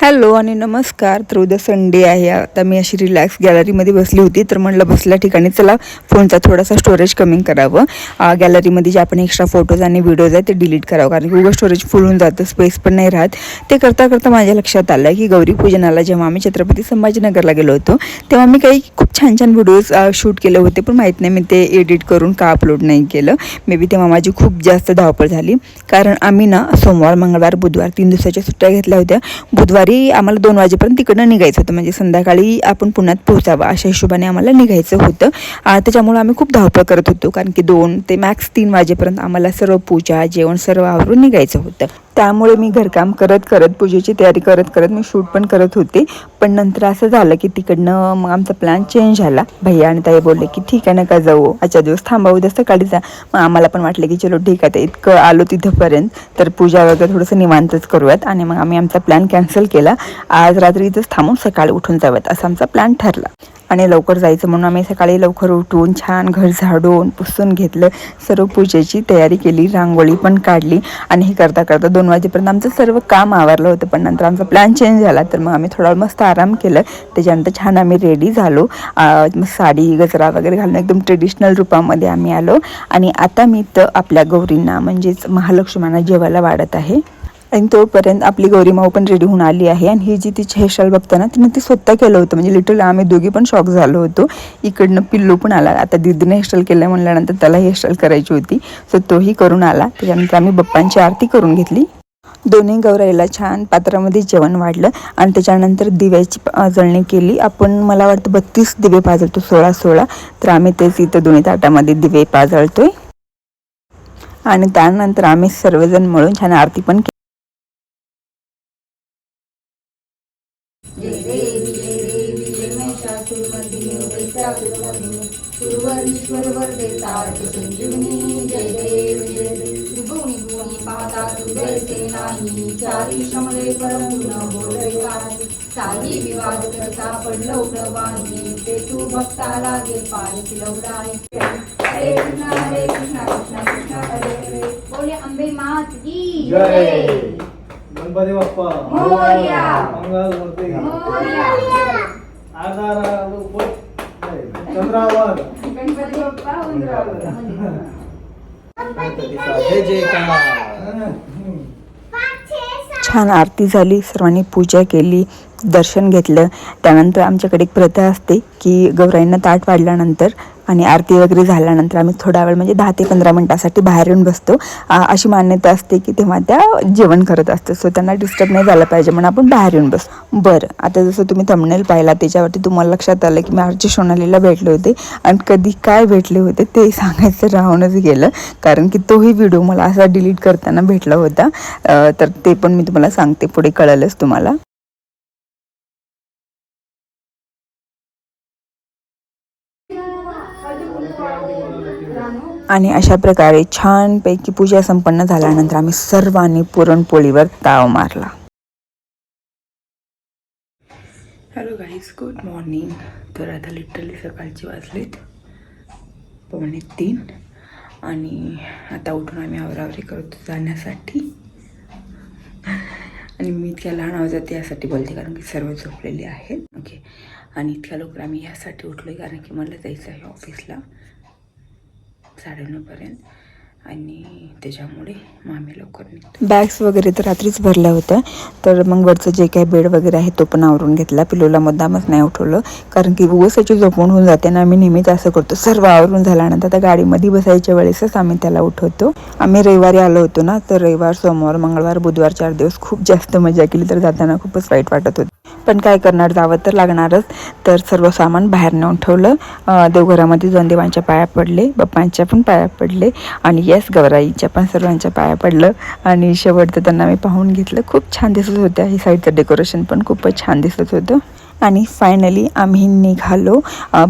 Hello आणि नमस्कार. तर उद्या संडे आहे. आता मी अशी रिलॅक्स गॅलरीमध्ये बसली होती. तर म्हणलं बसल्या ठिकाणी चला फोनचा थोडासा स्टोरेज कमी करावं. गॅलरीमध्ये जे आपण एक्स्ट्रा फोटोज आणि व्हिडिओज आहेत ते डिलीट करावं. कारण की उगा स्टोरेज फुल होऊन जातं. स्पेस पण नाही राहत. ते करता करता माझ्या लक्षात आलं की गौरी पूजनाला जेव्हा आम्ही छत्रपती संभाजीनगरला गेलो होतो तेव्हा मी काही खूप छान छान व्हिडिओज शूट केले होते. पण माहीत नाही मी ते एडिट करून का अपलोड नाही केलं. मे बी तेव्हा माझी खूप जास्त धावपळ झाली. कारण आम्ही ना सोमवार मंगळवार बुधवार तीन दिवसाच्या सुट्ट्या घेतल्या होत्या. बुधवारी आम्हाला दोन वाजेपर्यंत तिकडनं निघायचं होतं. म्हणजे संध्याकाळी आपण पुण्यात पोहोचावं अशा हिशोबाने आम्हाला निघायचं होतं. त्याच्यामुळं आम्ही खूप धावपळ करत होतो. कारण की दोन ते मॅक्स तीन वाजेपर्यंत आम्हाला सर्व पूजा जेवण सर्व आवरून निघायचं होतं. त्यामुळे मी घरकाम करत करत पूजेची तयारी करत करत मी शूट पण करत होते. पण नंतर असं झालं की तिकडनं मग आमचा प्लॅन चेंज झाला. भैया आणि ताई बोलले की ठीक आहे नका जाऊ. आजच्या दिवस थांबा उद्या सकाळी जा. मग आम्हाला पण वाटलं की चलो ठीक आहे इतकं आलो तिथंपर्यंत. तर पूजा वगैरे थोडंसं निवांतच करूयात. आणि मग आम्ही आमचा प्लॅन कॅन्सल केला. आज रात्री इथंच थांबून सकाळी उठून जाऊयात असा आमचा प्लॅन ठरला. आणि लवकर जायचं म्हणून आम्ही सकाळी लवकर उठून छान घर झाडून पुसून घेतलं. सर्व पूजेची तयारी केली रांगोळी पण काढली आणि हे करता करता दोन वाजेपर्यंत आमचं सर्व काम आवरलं होतं. पण नंतर आमचा प्लॅन चेंज झाला तर मग आम्ही थोडा मस्त आराम केलं. त्याच्यानंतर छान आम्ही रेडी झालो. साडी गजरा वगैरे घालून एकदम ट्रेडिशनल रूपामध्ये आम्ही आलो. आणि आता मी तर आपल्या गौरींना म्हणजेच महालक्ष्म्यांना जेवायला वाढत आहे. आणि तोपर्यंत आपली गौरी माऊ पण रेडी होऊन आली आहे. आणि ही जी तिची हेअरस्टाईल बघता ना तिने ती स्वतः केलं होतं. म्हणजे लिटरली आम्ही दोघी पण शॉक झालो होतो. इकडनं पिल्लू पण आला. आता दीदीने हेअरस्टाईल केलं म्हणल्यानंतर त्याला हेअरस्टाईल करायची होती. सो तोही करून आला. त्याच्यानंतर आम्ही बप्पांची आरती करून घेतली. दोन्ही गौराईला छान पात्रामध्ये जेवण वाढलं. आणि त्याच्यानंतर दिव्याची जळणी केली. आपण मला वाटतं बत्तीस दिवे पाजळतो सोळा सोळा. तर आम्ही तेच इथं दोन्ही ताटामध्ये दिवे पाजळतोय. आणि त्यानंतर आम्ही सर्वजण मिळून छान आरती पण केली संजीवनी जय देव जय त्रिभुवनी पाहता नाही चारी साई विवाद करता पडलो प्रवाही ते तू भक्ता लागे पाय फिरवलाय हरे कृष्णा हरे कृष्णा कृष्णा कृष्णा हरे हरे बोले अंबे मात की जय गणपती बाप्पा. मोरया. मंगल मूर्ती मोरया. आधार चंद्रावर. गणपती बाप्पा उंदरावर. गणपतीचा जय जयकार. छान आरती झाली सर्वांनी पूजा केली दर्शन घेतलं. त्यानंतर आमच्याकडे एक प्रथा असते की गौराईंना ताट वाढल्यानंतर आणि आरती वगैरे झाल्यानंतर आम्ही थोडा वेळ म्हणजे दहा ते पंधरा मिनटासाठी बाहेर येऊन बसतो. अशी मान्यता असते की तेव्हा त्या जेवण करत असतात. सो त्यांना डिस्टर्ब नाही झालं पाहिजे म्हणून आपण बाहेर येऊन बसतो. बरं आता जसं तुम्ही थंबनेल पाहिला त्याच्यावरती तुम्हाला लक्षात आलं की मी आरची सोनालीला भेटले होते आणि कधी काय भेटले होते ते सांगायचं राहूनच गेलं. कारण की तोही व्हिडिओ मला असा डिलीट करताना भेटला होता. तर ते पण मी तुम्हाला सांगते पुढे कळलंच तुम्हाला. आणि अशा प्रकारे छानपैकी पूजा संपन्न झाल्यानंतर आम्ही सर्वांनी पुरणपोळीवर ताव मारला. हॅलो गाईज गुड मॉर्निंग तर आता लिटरली सकाळचे वाजलेत. पावणे तीन. आणि आता उठून आम्ही आवरावरी करतो जाण्यासाठी. आणि मी इतक्या लहान आवाजात यासाठी बोलते कारण की सर्व झोपलेले आहेत. ओके आणि इतक्या लवकर आम्ही यासाठी उठलो कारण की मला जायचं आहे ऑफिसला साडेनऊपर्यंत. आणि त्याच्यामुळे मामी आम्ही लवकर निघतो. बॅग्स वगैरे तर रात्रीच भरल्या होत्या. तर मग वरचं जे काही बेड वगैरे आहे तो पण आवरून घेतला. पिलोला मुद्दामच नाही उठवलं. कारण की उगसाची झोपून होऊन जाते ना. आम्ही नेहमीच असं करतो. सर्व आवरून झाल्यानंतर आता गाडीमध्ये बसायच्या वेळेसच आम्ही त्याला उठवतो. आम्ही रविवारी आलो होतो ना तर रविवार सोमवार मंगळवार बुधवार चार दिवस खूप जास्त मजा केली. तर जाताना खूपच वाईट वाटत होतं. पण काय करणार? जावं तर लागणारच. तर सर्व सामान बाहेर नेऊन ठेवलं. देवघरामध्ये जाऊन देवांच्या पाया पडले बाप्पांच्या पण पाया पडले आणि येस गौराईच्या पण सर्वांच्या पाया पडलं. आणि शेवटचं त्यांना मी पाहून घेतलं. खूप छान दिसत होत्या. ही साईडचं डेकोरेशन पण खूपच छान दिसत होतं. आणि फायनली आम्ही निघालो.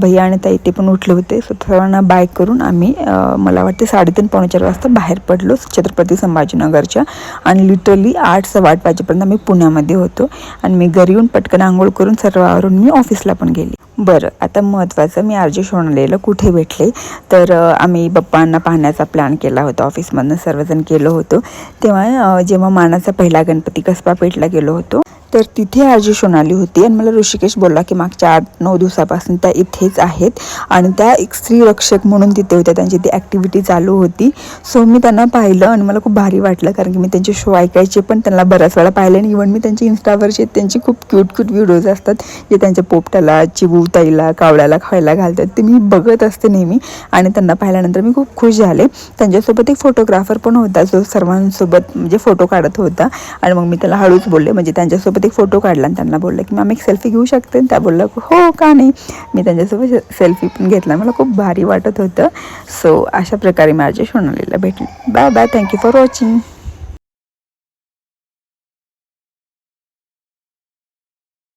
भैया आणि ताई ते पण उठले होते. सो सर्वांना बाय करून आम्ही मला वाटते साडेतीन पावणे चार वाजता बाहेर पडलो छत्रपती संभाजीनगरच्या. आणि लिटरली आठ सव्वा आठ वाजेपर्यंत आम्ही पुण्यामध्ये होतो. आणि मी घरी येऊन पटकन आंघोळ करून सर्वावरून मी ऑफिसला पण गेली. बरं आता महत्त्वाचं मी आरजे सोनलेलं कुठे भेटले? तर आम्ही बाप्पांना पाहण्याचा प्लॅन केला होता. ऑफिसमधनं सर्वजण केलो होतो. तेव्हा जेव्हा मानाचा पहिला गणपती कसबा पेठला गेलो होतो तर तिथे आजी सोनाली होती. आणि मला ऋषिकेश बोलला की मागच्या आठ नऊ दिवसापासून त्या इथेच आहेत. आणि त्या एक स्त्री रक्षक म्हणून तिथे होत्या. त्यांची ती ॲक्टिव्हिटी चालू होती. सो मी त्यांना पाहिलं आणि मला खूप भारी वाटलं कारण की मी त्यांचे शो ऐकायचे पण त्यांना बऱ्याच वेळा पाहिले. आणि इव्हन मी त्यांचे इन्स्टावरचे त्यांचे खूप क्यूट क्यूट व्हिडिओज असतात जे त्यांच्या पोपटाला चिबूताईला कावळ्याला खायला घालतात ते मी बघत असते नेहमी. आणि त्यांना पाहिल्यानंतर मी खूप खुश झाले. त्यांच्यासोबत एक फोटोग्राफर पण होता जो सर्वांसोबत म्हणजे फोटो काढत होता. आणि मग मी त्याला हळूच बोलले म्हणजे त्यांच्यासोबत एक फोटो काढला आणि त्यांना बोललं की मॅम एक सेल्फी घेऊ शकते? आणि त्या बोललं हो का नाही? मी त्यांच्यासोबत सेल्फी पण घेतला. मला खूप भारी वाटत होतं. सो अशा प्रकारे माझ्या सोनालीला भेटली. Bye bye thank you for watching